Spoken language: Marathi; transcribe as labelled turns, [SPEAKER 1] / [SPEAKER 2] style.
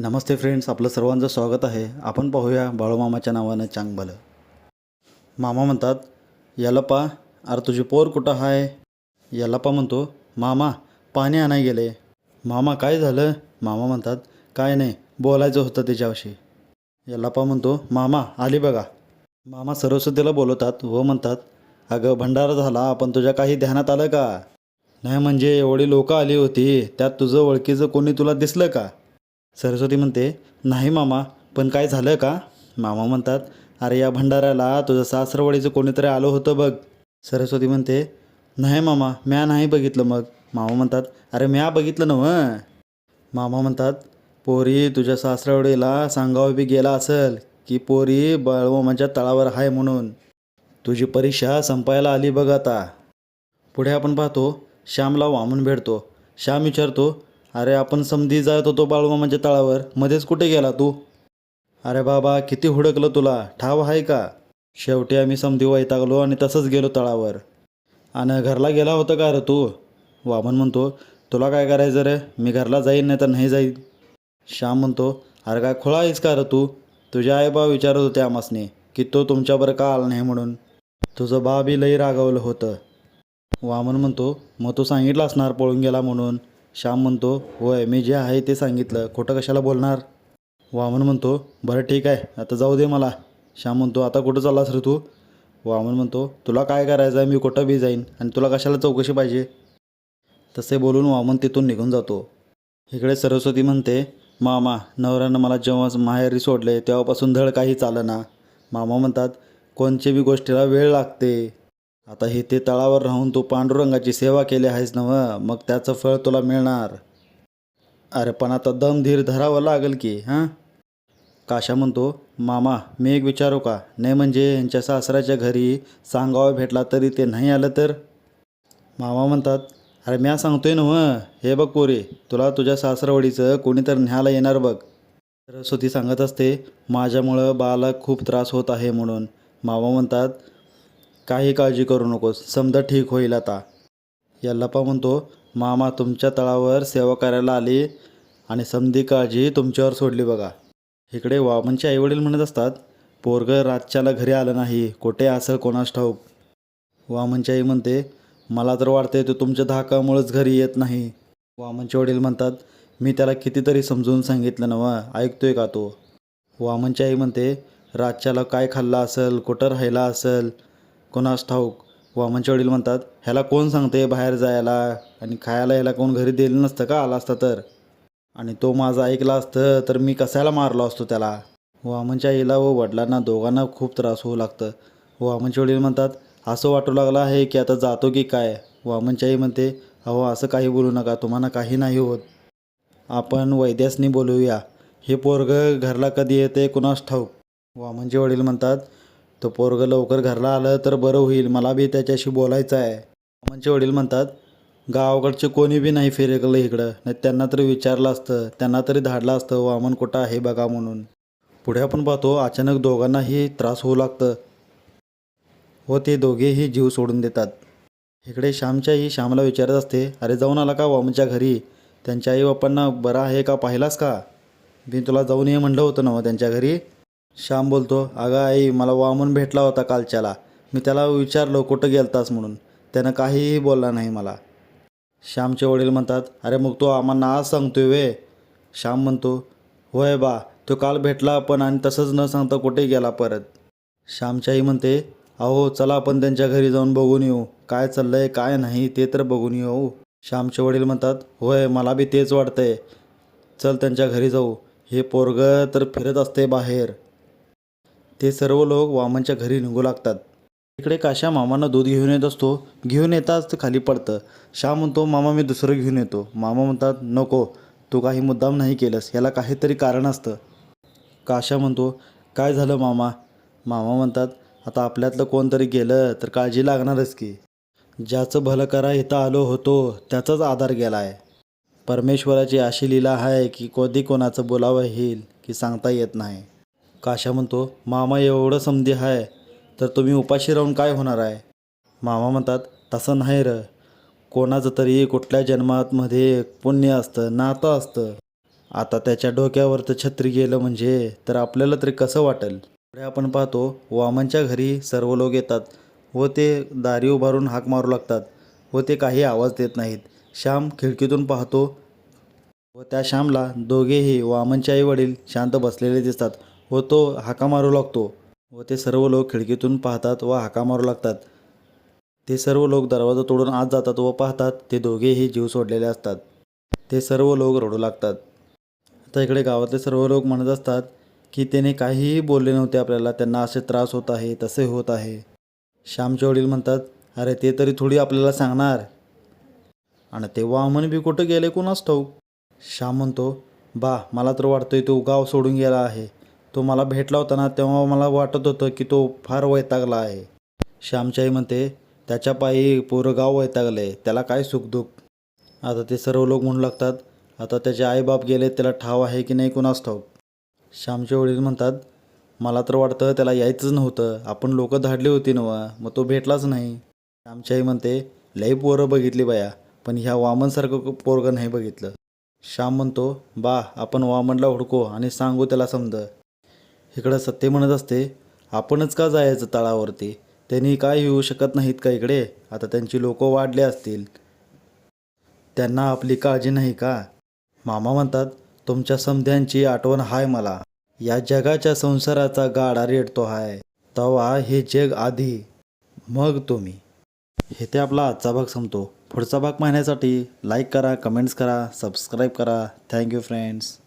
[SPEAKER 1] नमस्ते फ्रेंड्स आपलं सर्वांचं स्वागत आहे. आपण पाहूया बाळूमामाच्या नावानं चांग भलं मामा म्हणतात याला पा अरे तुझी पोर कुठं आहे पा म्हणतो मामा पाणी आणाय गेले. मामा काय झालं? मामा म्हणतात काय नाही बोलायचं होतं त्याच्याविषयी पा म्हणतो मामा आली बघा. मामा सरस्वतीला बोलवतात व म्हणतात अगं भंडारा झाला पण तुझ्या काही ध्यानात आलं का? नाही म्हणजे एवढी लोकं आली होती त्यात तुझं ओळखीचं कोणी तुला दिसलं का? सरस्वती म्हणते नाही मामा पण काय झालं का? मामा म्हणतात अरे या भंडाऱ्याला तुझं सासरवाडीचं कोणीतरी आलं होतं बघ. सरस्वती म्हणते नाही मामा म्या नाही बघितलं मग. मामा म्हणतात अरे म्या बघितलं नव मामा म्हणतात पोरी तुझ्या सासरावडीला सांगावं बी गेला असेल की पोरी बाळमामाच्या तळावर आहे म्हणून. तुझी परीक्षा संपायला आली बघ आता. पुढे आपण पाहतो श्यामला वामून भेटतो. श्याम विचारतो अरे आपण समधी जात होतो बाळूमामाच्या तळावर. मध्येच कुठे गेला तू? अरे बाबा किती हुडकलं तुला. ठाव आहे का? शेवटी आम्ही समधी वैतागलो आणि तसंच गेलो तळावर. आणि घरला गेला होता का रे तू? वामन म्हणतो तुला काय करायचं रे? मी घरला जाईन नाही तर नाही जाईन. श्याम म्हणतो अरे काय खुळा आहेस का रे तू? तुझे आईबा विचारत होते आमासने की तो तुमच्याबरं का आला नाही म्हणून? तुझं बा बी लई रागावलं होतं. वामन म्हणतो मग तू सांगितलं असणार पळून गेला म्हणून. श्याम म्हणतो होय मी जे आहे ते सांगितलं. खोटं कशाला बोलणार? वामन म्हणतो बरं ठीक आहे आता जाऊ दे मला. श्याम म्हणतो आता कुठं चाललास रे तू? वामन म्हणतो तुला काय करायचं आहे मी कुठं बी जाईन आणि तुला कशाला चौकशी पाहिजे? तसे बोलून वामन तिथून निघून जातो. इकडे सरस्वती म्हणते मामा नवऱ्यानं मला जेव्हा माहेरी सोडले तेव्हापासून धड काही चालना. मामा म्हणतात कोणची बी गोष्टीला वेळ लागते. आता हे ते तळावर राहून तू पांडुरंगाची सेवा केली आहेस नव मग त्याचं फळ तुला मिळणार. अरे पण आता दमधीर धरावं लागेल की हां? काशा म्हणतो मामा मी एक विचारू का? नाही म्हणजे यांच्या सासऱ्याच्या घरी सांगावं भेटला तरी ते नाही आलं तर? मामा म्हणतात अरे म्या सांगतोय ना हे बघ कोरे तुला तुझ्या सासरवडीचं कोणीतरी न्यायला येणार बघ. सरस्वती सांगत असते माझ्यामुळं बाळाला खूप त्रास होत आहे म्हणून. मामा म्हणतात काही काळजी करू नकोस. समजा ठीक होईल आता. यल्लापा म्हणतो मामा तुमच्या तळावर सेवा करायला आली आणि समधी काळजी तुमच्यावर सोडली बघा. इकडे वामनचे आईवडील म्हणत असतात पोरगं रातच्याला घरी आलं नाही. कुठे असं कोणास ठाऊक? वामनची आई म्हणते मला तर वाटते तो तुमच्या धाकामुळेच घरी येत नाही. वामनचे वडील म्हणतात मी त्याला कितीतरी समजून सांगितलं नवा ऐकतोय का तो? वामनची आई म्हणते रातच्याला काय खाल्लं असेल? कुठं राहिला असेल? कोणास ठाऊक वामनचे वडील म्हणतात ह्याला कोण सांगते बाहेर जायला? आणि खायला ह्याला कोण घरी दिलं नसतं का? आला असता तर. आणि तो माझा ऐकला असतं तर मी कशाला मारलो असतो त्याला? वामनच्या आईला व वडिलांना दोघांना खूप त्रास होऊ लागतं. वामनचे वडील म्हणतात असं वाटू लागलं आहे की आता जातो की काय? वामनची आई म्हणते अहो असं काही बोलू नका तुम्हाला काही नाही होत. आपण वैद्यासनी बोलूया. हे पोरगं घरला कधी येते कुणास ठाऊक? वामनचे वडील म्हणतात तो पोरगं लवकर घरला आलं तर बरं होईल मला बी त्याच्याशी बोलायचं आहे. वामनचे वडील म्हणतात गावाकडचे कोणी बी नाही फिरकलं इकडं नाही त्यांना तरी विचारलं असतं त्यांना तरी धाडलं असतं वामन कुठं आहे बघा म्हणून. पुढे आपण पाहतो अचानक दोघांनाही त्रास होऊ लागतं. व ते दोघेही जीव सोडून देतात. इकडे श्यामच्याही श्यामला विचारत असते अरे जाऊन आला का वामनच्या घरी? त्यांच्या आई बापांना बरं आहे का पाहिलास का? मी तुला जाऊन ये म्हणलं होतं ना मग त्यांच्या घरी. श्याम बोलतो अगं आई मला वामन भेटला होता कालच्याला. मी त्याला विचारलो कुठं गेलतास म्हणून. त्यानं काहीही बोलला नाही मला. श्यामचे वडील म्हणतात अरे मग तो आम्हाला आज सांगतोय वे श्याम म्हणतो होय बा तो काल भेटला पण आणि तसंच न सांगता कुठे गेला परत? श्यामची आई म्हणते अहो चला आपण त्यांच्या घरी जाऊन बघून येऊ. काय चाललंय काय नाही ते तर बघून येऊ. श्यामचे वडील म्हणतात होय मला बी तेच वाटतंय. चल त्यांच्या घरी जाऊ. हे पोरगं तर फिरत असते बाहेर. ते सर्व लोक वामनच्या घरी निघू लागतात. इकडे काशा मामांना दूध घेऊन येत असतो. घेऊन येताच ते खाली पडतं. शा म्हणतो मामा मी दुसरं घेऊन येतो. मामा म्हणतात नको तू काही मुद्दाम नाही केलंस. याला काहीतरी कारण असतं. काशा म्हणतो काय झालं मामा? मामा म्हणतात आता आपल्यातलं कोणतरी गेलं तर काळजी लागणारच की. ज्याचं भलं करा इथं आलो होतो त्याचाच आधार गेला आहे परमेश्वराची अशी लीला आहे की कधी कोणाचं बोलावं येईल की सांगता येत नाही. काशा म्हणतो मामा एवढं समधी आहे तर तुम्ही उपाशी राहून काय होणार आहे? मामा म्हणतात तसं नाही र. कोणाचं तरी कुठल्या जन्मात मध्ये पुण्य असतं नातं असतं. आता त्याच्या डोक्यावरचं छत्री गेलं म्हणजे तर आपल्याला तरी कसं वाटेल? पुढे आपण पाहतो वामनच्या घरी सर्व लोक येतात व ते दारी उभारून हाक मारू लागतात व ते काही आवाज देत नाहीत. श्याम खिडकीतून पाहतो व त्या श्यामला दोघेही वामनचे आई वडील शांत बसलेले दिसतात. व तो हाका मारू लागतो व ते सर्व लोक खिडकीतून पाहतात व हाका मारू लागतात. ते सर्व लोक दरवाजा तोडून आत जातात व पाहतात ते दोघेही जीव सोडलेले असतात. ते सर्व लोक रडू लागतात. आता इकडे गावातले सर्व लोक म्हणत असतात की त्याने काहीही बोलले नव्हते आपल्याला त्यांना असे त्रास होत आहे तसे होत आहे. श्यामचे वडील म्हणतात अरे ते तरी थोडी आपल्याला सांगणार. आणि ते वामन बी कुठं गेले कोणास ठाऊक? श्याम म्हणतो बा मला तर वाटतंय तो गाव सोडून गेला आहे. तो मला भेटला होता ना तेव्हा मला वाटत होतं की तो फार वैतागला आहे. श्यामच्याई आई म्हणते त्याच्या पायी पोरं गाव वैतागले त्याला काय सुखदुःख? आता ते सर्व लोक म्हणू लागतात आता त्याचे आईबाप गेले त्याला ठाव आहे की नाही कुणास ठाऊक? श्यामचे वडील म्हणतात मला तर वाटतं त्याला यायचंच नव्हतं आपण लोक धाडली होती नवा मग तो भेटलाच नाही. श्यामची आई म्हणते लई पोरं बघितली बाया पण ह्या वामनसारखं पोरगं नाही बघितलं. श्याम म्हणतो बा आपण वामनला हुडको आणि सांगू त्याला समजं. इकडं सत्य म्हणत असते आपणच का जायचं तळावरती? त्यांनी काय येऊ शकत नाहीत का इकडे? आता त्यांची लोक वाढले असतील. त्यांना आपली काळजी नाही का? मामा म्हणतात तुमच्या समध्यांची आठवण हाय मला. या जगाच्या संसाराचा गाडा रेडतो हाय. तवा हे जग आधी. मग तुम्ही. हे ते आपला आजचा भाग संपतो. पुढचा भाग पाहण्यासाठी लाईक करा कमेंट्स करा सबस्क्राईब करा. Thank you friends